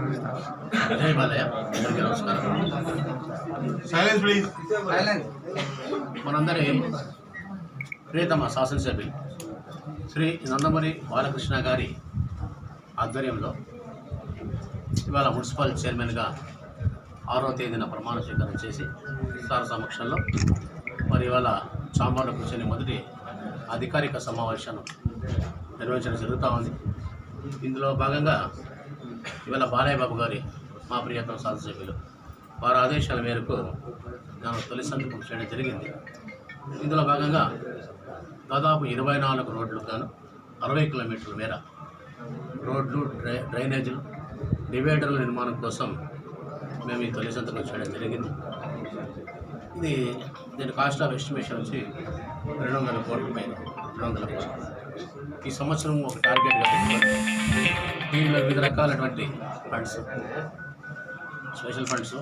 జై బాలయ్య అందరికీ నమస్కారం సైలెన్స్ ప్లీజ్ మనందరి ప్రియతమ శాసనసభ్యులు శ్రీ నందమూరి బాలకృష్ణ గారి ఆధ్వర్యంలో ఇవాళ మున్సిపల్ చైర్మన్గా ఆరో తేదీన ప్రమాణ స్వీకారం చేసి సార్ సమక్షంలో మరి ఇవాళ చాంబర్లో కూర్చొని మొదటి అధికారిక సమావేశాన్ని నిర్వహించడం జరుగుతూ ఉంది. ఇందులో భాగంగా ఇవాళ బాలయ్యబాబు గారి మా ప్రియతమ శాసనసభ్యులు వారి ఆదేశాల మేరకు నేను తొలి సంతకం చేయడం జరిగింది. ఇందులో భాగంగా దాదాపు ఇరవై నాలుగు రోడ్లు గాను అరవై కిలోమీటర్ల మేర రోడ్లు డ్రై డ్రైనేజీలు డివైడర్ల నిర్మాణం కోసం మేము ఈ తొలి సంతకం చేయడం జరిగింది. ఇది దీని కాస్ట్ ఆఫ్ ఎస్టిమేషన్ వచ్చి రెండు వందల కోట్ల పైన. వందల ఈ సంవత్సరం ఒక టార్గెట్గా దీనిలో వివిధ రకాలైనటువంటి ఫండ్స్ స్పెషల్ ఫండ్స్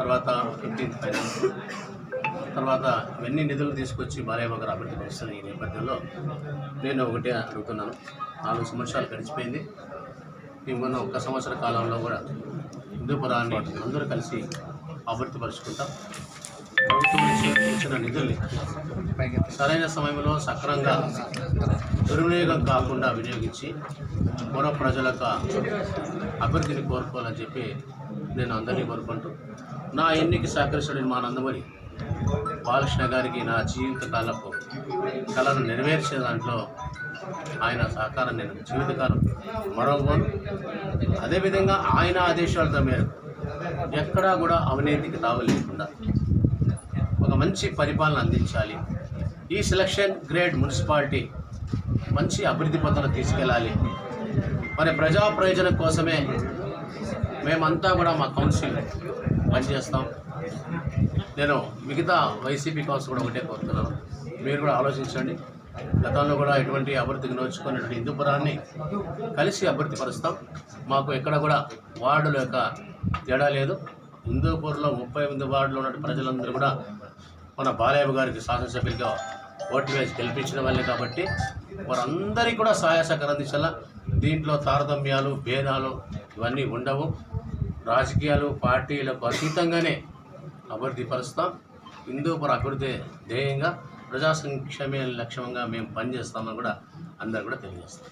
తర్వాత ఫిఫ్టీన్త్ ఫైనాన్స్ తర్వాత ఇవన్నీ నిధులు తీసుకొచ్చి బాలయ్య గారు అభివృద్ధి పరుస్తున్న ఈ నేపథ్యంలో నేను ఒకటే అడుగుతున్నాను. నాలుగు సంవత్సరాలు గడిచిపోయింది. ఈ మొన్న ఒక్క సంవత్సర కాలంలో కూడా హిందూపురాన్ని అందరూ కలిసి అభివృద్ధి పరుచుకుంటాం. ప్రభుత్వం నిధుల్ని సరైన సమయంలో సక్రమంగా దుర్వినియోగం కాకుండా వినియోగించి పూర్వ ప్రజలకు అభివృద్ధిని కోరుకోవాలని చెప్పి నేను అందరినీ కోరుకుంటూ నా ఎన్నిక సహకరిస్తున్న మా నందమూరి బాలకృష్ణ గారికి నా జీవితకాలపు కళను నెరవేర్చే దాంట్లో ఆయన సహకారం నేను జీవితకాలం మరొకను అదేవిధంగా ఆయన ఆదేశాలతో మేరకు ఎక్కడా కూడా అవినీతికి తావు లేకుండా ఒక మంచి పరిపాలన అందించాలి. ఈ సెలక్షన్ గ్రేడ్ మున్సిపాలిటీ మంచి అభివృద్ధి పథంలో తీసుకెళ్ళాలి. మరి ప్రజా ప్రయోజనం కోసమే మేమంతా కూడా మా కౌన్సిల్ పనిచేస్తాం. నేను మిగతా వైసీపీ కౌన్సిల్ కూడా ఒకటే కోరుతున్నాను. మీరు కూడా ఆలోచించండి. గతంలో కూడా ఎటువంటి అభివృద్ధికి నోచుకున్నటువంటి హిందూపురాన్ని కలిసి అభివృద్ధి పరుస్తాం. మాకు ఎక్కడ కూడా వార్డుల యొక్క తేడా లేదు. హిందూపూర్లో ముప్పై ఎనిమిది వార్డులో ఉన్న ప్రజలందరూ కూడా మన బాలయ్య గారికి శాసనసభ్యులుగా ఓటు వేసి గెలిపించిన వాళ్ళే కాబట్టి వారందరికీ కూడా సహాయ సహకారం అందించాల? దీంట్లో తారతమ్యాలు భేదాలు ఇవన్నీ ఉండవు. రాజకీయాలు పార్టీలకు అతీతంగానే అభివృద్ధి పరుస్తాం. హిందూపుర అభివృద్ధి ధ్యేయంగా ప్రజా సంక్షేమే లక్ష్యంగా మేము పనిచేస్తామని కూడా అందరు కూడా తెలియజేస్తాం